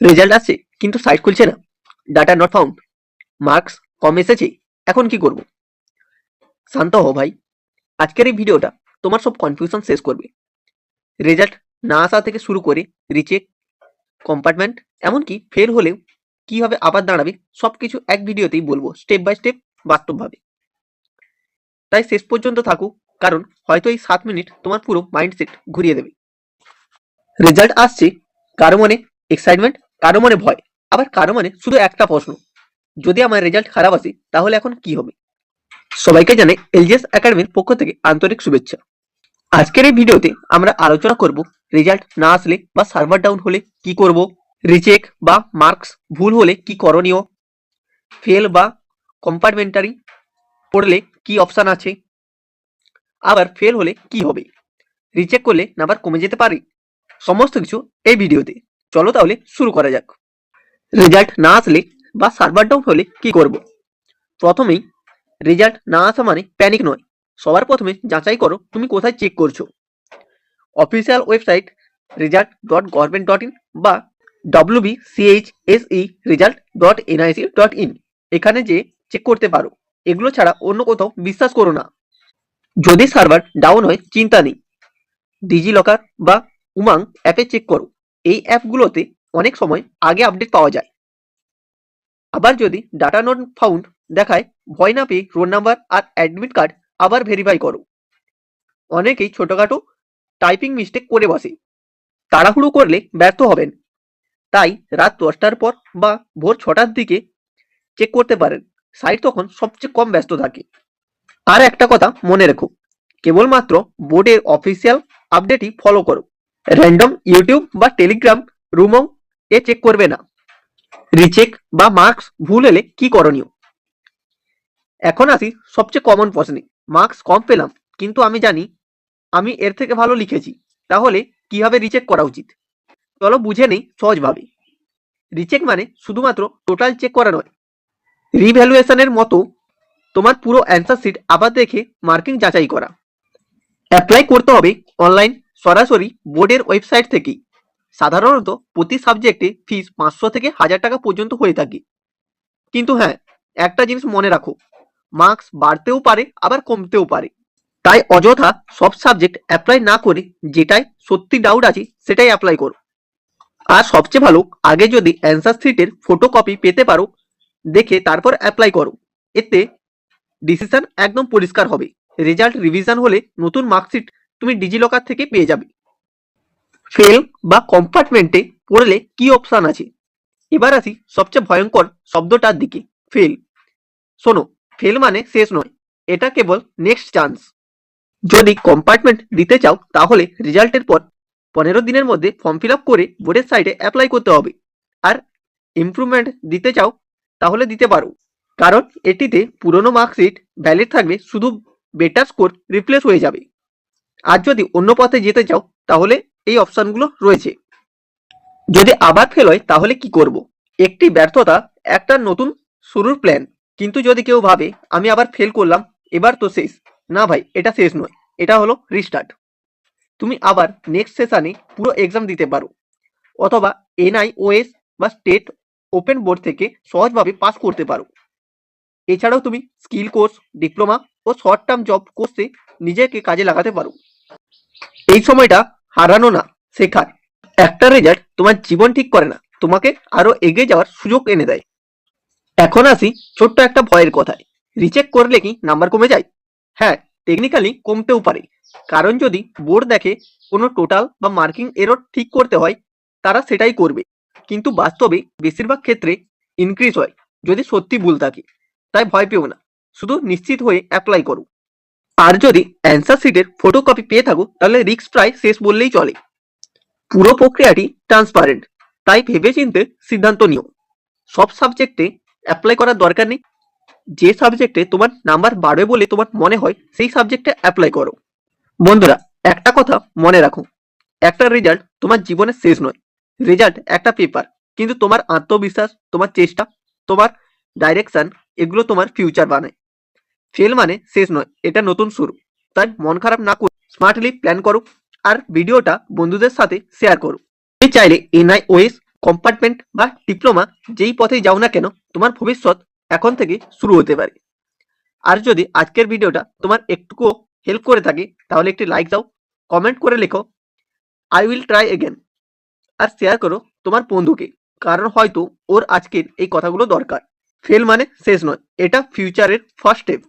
Result আসছে, কিন্তু site খুলছে না। ডাটা নট ফাউন্ড মার্কস কম এসেছে, এখন কি করব? শান্ত হও ভাই। আজকের এই ভিডিওটা তোমার সব কনফিউশন শেষ করবে। রেজাল্ট না আসা থেকে শুরু করে রিচেক কম্পার্টমেন্ট এমনকি ফেল হলেও কীভাবে আবার দাঁড়াবে সব কিছু এক ভিডিওতেই বলব স্টেপ বাই স্টেপ বাস্তবভাবে। তাই শেষ পর্যন্ত থাকুক, কারণ হয়তো এই সাত মিনিট তোমার পুরো মাইন্ডসেট ঘুরিয়ে দেবে। রেজাল্ট আসছে, কারও মনে এক্সাইটমেন্ট কারও মনে ভয়, আবার কারও মনে শুধু একটা প্রশ্ন। যদি আমার রেজাল্ট খারাপ আসে, তাহলে এখন কি হবে? সবাইকে জানে এলজিএস একাডেমির পক্ষ থেকে আন্তরিক শুভেচ্ছা। আজকের এই ভিডিওতে আমরা আলোচনা করব রেজাল্ট না আসলে বা সার্ভার ডাউন হলে কি করব রিচেক বা মার্কস ভুল হলে কি করণীয় ফেল বা কম্পার্টমেন্টারি পড়লে কি অপশন আছে, আবার ফেল হলে কি হবে রিচেক করলে নাম্বার কমে যেতে পারে, সমস্ত কিছু এই ভিডিওতে। চলো তাহলে শুরু করা যাক। রেজাল্ট না আসলে বা সার্ভার ডাউন হলে কি করব? প্রথমেই রেজাল্ট না আসা মানে প্যানিক নয়। সবার প্রথমে যাচাই করো তুমি কোথায় চেক করছ। Official website result dot government dot in বা W B CH S E result dot NIC dot in এখানে যে চেক করতে পারো, এগুলো ছাড়া অন্য কোথাও বিশ্বাস করো না। যদি সার্ভার ডাউন হয়, চিন্তা নেই। ডিজি লকার বা উমাং অ্যাপে চেক করো। এই অ্যাপগুলোতে অনেক সময় আগে আপডেট পাওয়া যায়। আবার যদি ডাটা নট ফাউন্ড দেখায়, ভয় না পেয়ে রোল নাম্বার আর অ্যাডমিট কার্ড আবার ভেরিফাই করো। অনেকেই ছোটখাটো টাইপিং মিস্টেক করে বসে। তাড়াহুড়ো করলে ব্যর্থ হবেন। তাই রাত দশটার পর বা ভোর ছটার দিকে চেক করতে পারেন। সাইট তখন সবচেয়ে কম ব্যস্ত থাকে। আর একটা কথা মনে রেখো, কেবলমাত্র বোর্ডের অফিসিয়াল আপডেটই ফলো করো। র্যান্ডম ইউটিউব বা টেলিগ্রাম রুমও এ চেক করবে না। রিচেক বা মার্কস ভুল এলে কি করণীয়? এখন আসি সবচেয়ে কমন প্রশ্নে। মার্কস কম পেলাম, কিন্তু আমি জানি আমি এর থেকে ভালো লিখেছি। তাহলে কীভাবে রিচেক করা উচিত? চলো বুঝে নেই সহজভাবে। রিচেক মানে শুধুমাত্র টোটাল চেক করা নয়। রিভ্যালুয়েশনের মতো তোমার পুরো অ্যান্সার শিট আবার দেখে মার্কিং যাচাই করা। অ্যাপ্লাই করতে হবে অনলাইন সরাসরি বোর্ডের ওয়েবসাইট থেকেই। সাধারণত প্রতি সাবজেক্টে ফিস পাঁচশো থেকে হাজার টাকা পর্যন্ত হয়ে থাকে। কিন্তু হ্যাঁ একটা জিনিস মনে রাখো মার্কস বাড়তেও পারে, আবার কমতেও পারে। তাই অযথা সব সাবজেক্ট অ্যাপ্লাই না করে যেটাই সত্যি ডাউট আছে, সেটাই অ্যাপ্লাই করো। আর সবচেয়ে ভালো, আগে যদি অ্যান্সার শিটের ফটোকপি পেতে পারো, দেখে তারপর অ্যাপ্লাই করো। এতে ডিসিশন একদম পরিষ্কার হবে। রেজাল্ট রিভিশন হলে নতুন মার্কশিট তুমি ডিজিলকার থেকে পেয়ে যাবে। ফেল বা কম্পার্টমেন্টে পড়লে কি অপশান আছে? এবার আসি সবচেয়ে ভয়ঙ্কর শব্দটার দিকে ফেল শোনো ফেল মানে শেষ নয়, এটা কেবল নেক্সট চান্স যদি কম্পার্টমেন্ট দিতে চাও, তাহলে রেজাল্টের পর পনেরো দিনের মধ্যে ফর্ম ফিল করে বোর্ডের সাইটে অ্যাপ্লাই করতে হবে। আর ইমপ্রুভমেন্ট দিতে চাও, তাহলে দিতে পারো। কারণ এটিতে পুরনো মার্কশিট ভ্যালিড থাকবে শুধু বেটার স্কোর রিপ্লেস হয়ে যাবে। আর যদি অন্য পথে যেতে চাও, তাহলে এই অপশনগুলো রয়েছে। যদি আবার ফেল হয়, তাহলে কি করব? একটি ব্যর্থতা, একটা নতুন শুরুর প্ল্যান কিন্তু যদি কেউ ভাবে, আমি আবার ফেল করলাম, এবার তো শেষ। না ভাই, এটা শেষ নয়, এটা হলো রিস্টার্ট তুমি আবার নেক্সট সেশনে পুরো এক্সাম দিতে পারো। অথবা এনআইওএস বা স্টেট ওপেন বোর্ড থেকে সহজভাবে পাস করতে পারো। এছাড়াও তুমি স্কিল কোর্স ডিপ্লোমা ও শর্ট টার্ম জব কোর্সে নিজেকে কাজে লাগাতে পারো। এই সময়টা হারানো না, শেখার। একটা রেজাল্ট তোমার জীবন ঠিক করে না, তোমাকে আরও এগিয়ে যাওয়ার সুযোগ এনে দেয়। এখন আসি ছোট্ট একটা ভয়ের কথায়। রিচেক করলে কি নাম্বার কমে যায়? হ্যাঁ টেকনিক্যালি কমতেও পারে। কারণ যদি বোর্ড দেখে কোনো টোটাল বা মার্কিং এরর ঠিক করতে হয়, তারা সেটাই করবে। কিন্তু বাস্তবে বেশিরভাগ ক্ষেত্রে ইনক্রিজ হয়, যদি সত্যি ভুল থাকে। তাই ভয় পেও না, শুধু নিশ্চিত হয়ে অ্যাপ্লাই করো। আর যদি অ্যান্সার শিটের ফটোকপি পেয়ে থাকো, তাহলে রিস্ক প্রায় শেষ বললেই চলে। পুরো প্রক্রিয়াটি ট্রান্সপারেন্ট তাই ভেবেচিন্তে সিদ্ধান্ত নিও। সব সাবজেক্টে অ্যাপ্লাই করার দরকার নেই। যে সাবজেক্টে তোমার নাম্বার বাড়বে বলে তোমার মনে হয়, সেই সাবজেক্টে অ্যাপ্লাই করো। বন্ধুরা, একটা কথা মনে রাখো। একটা রেজাল্ট তোমার জীবনের শেষ নয়। রেজাল্ট একটা পেপার কিন্তু তোমার আত্মবিশ্বাস, তোমার চেষ্টা, তোমার ডাইরেকশন এগুলো তোমার ফিউচার বানায়। ফেল মানে শেষ নয়, এটা নতুন শুরু। তাই মন খারাপ না করে স্মার্টলি প্ল্যান করো আর ভিডিওটা বন্ধুদের সাথে শেয়ার করো। তুমি চাইলে এনআই এনআইওএস কম্পার্টমেন্ট বা ডিপ্লোমা যেই পথেই যাও না কেন, তোমার ভবিষ্যৎ এখন থেকে শুরু হতে পারে। আর যদি আজকের ভিডিওটা তোমার একটুকুও হেল্প করে থাকে, তাহলে একটি লাইক দাও কমেন্ট করে লেখো আই উইল ট্রাই এগেন আর শেয়ার করো তোমার বন্ধুকে, কারণ হয়তো ওর আজকের এই কথাগুলো দরকার। ফেল মানে শেষ নয়, এটা ফিউচারের ফার্স্ট স্টেপ